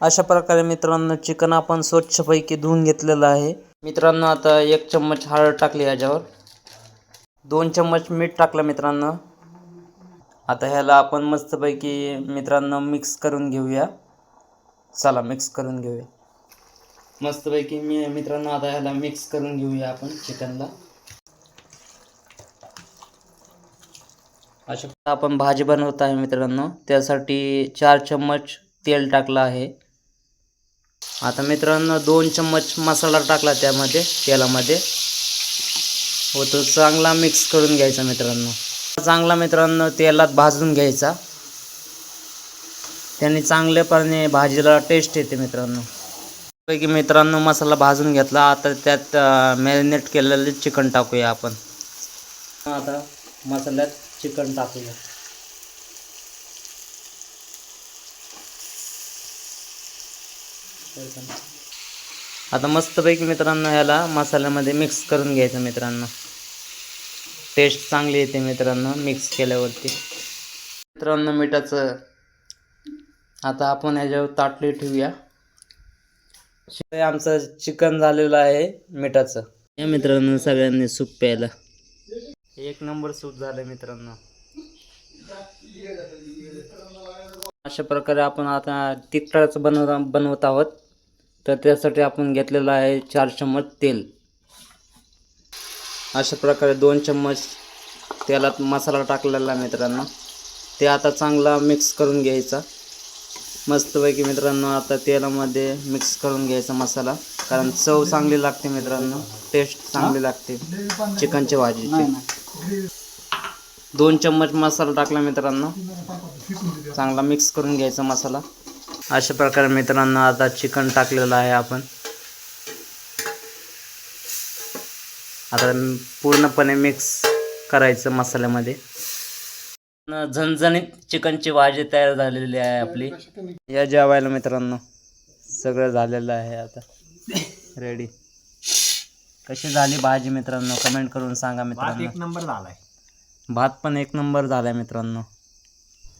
अशा प्रकारे मित्रांनो चिकन आपण स्वच्छपैकी धुवून घेतलेलं आहे. मित्रांनो आता एक चम्मच हळद टाकली याच्यावर दोन चम्मच मीठ टाकलं मित्रांनो. आता ह्याला आपण मस्तपैकी मित्रांनो मिक्स करून घेऊया. चला मिक्स करून घेऊया. मस्तपैकी मी मित्रांनो आता ह्याला मिक्स करून घेऊया आपण चिकनला. अशा आपण भाजी बनवत आहे मित्रांनो. त्यासाठी चार चम्मच तेल टाकलं आहे. आता मित्रांनो दोन चम्मच मसाला टाकला त्यामध्ये तेलामध्ये. व तो चांगला मिक्स करून घ्यायचा मित्रांनो. चांगला मित्रांनो तेलात भाजून घ्यायचा. त्याने चांगल्यापणे भाजीला टेस्ट येते मित्रांनो. पैकी मित्रांनो मसाला भाजून घेतला. आता त्यात मॅरिनेट केलेले चिकन टाकूया आपण. आता मसाल्यात चिकन टाकूया. आता मस्तपैकी मित्रांनो ह्याला मसाल्यामध्ये मिक्स करून घ्यायचं मित्रांनो. टेस्ट चांगली येते मित्रांनो मिक्स केल्यावरती. मित्रांनो मिठाचं आता आपण ह्याच्यावर ताटली ठेवूया. शिवाय आमचं चिकन झालेलं आहे मिठाचं. या मित्रांनो सगळ्यांनी सूप प्यायला. एक नंबर सूप झालं मित्रांनो. अशा प्रकारे आपण आता तिखटाचं बनव बनवत आहोत. तर त्यासाठी आपण घेतलेलं आहे चार चम्मच तेल. अशा प्रकारे दोन चम्मच तेलात मसाला टाकलेला मित्रांनो. ते आता चांगला मिक्स करून घ्यायचा. मस्तपैकी मित्रांनो आता तेलामध्ये मिक्स करून घ्यायचा मसाला. कारण चव चांगली लागते मित्रांनो. टेस्ट चांगली लागते. चिकनची भाजीची. दोन चम्मच मसाला टाकला मित्रांनो. चांगला मिक्स करून घ्यायचा मसाला. अशा प्रकारे मित्रांनो आता चिकन टाकलेलं आहे आपण. आता पूर्णपणे मिक्स करायचं मसाल्यामध्ये. झणझणीत चिकनची भाजी तयार झालेली आहे आपली. या जेवायला मित्रांनो सगळं झालेलं आहे आता. रेडी कशी झाली भाजी मित्रांनो? कमेंट करून सांगा मित्रांनो. नंबर झालाय. भात पण एक नंबर झाला आहे मित्रांनो.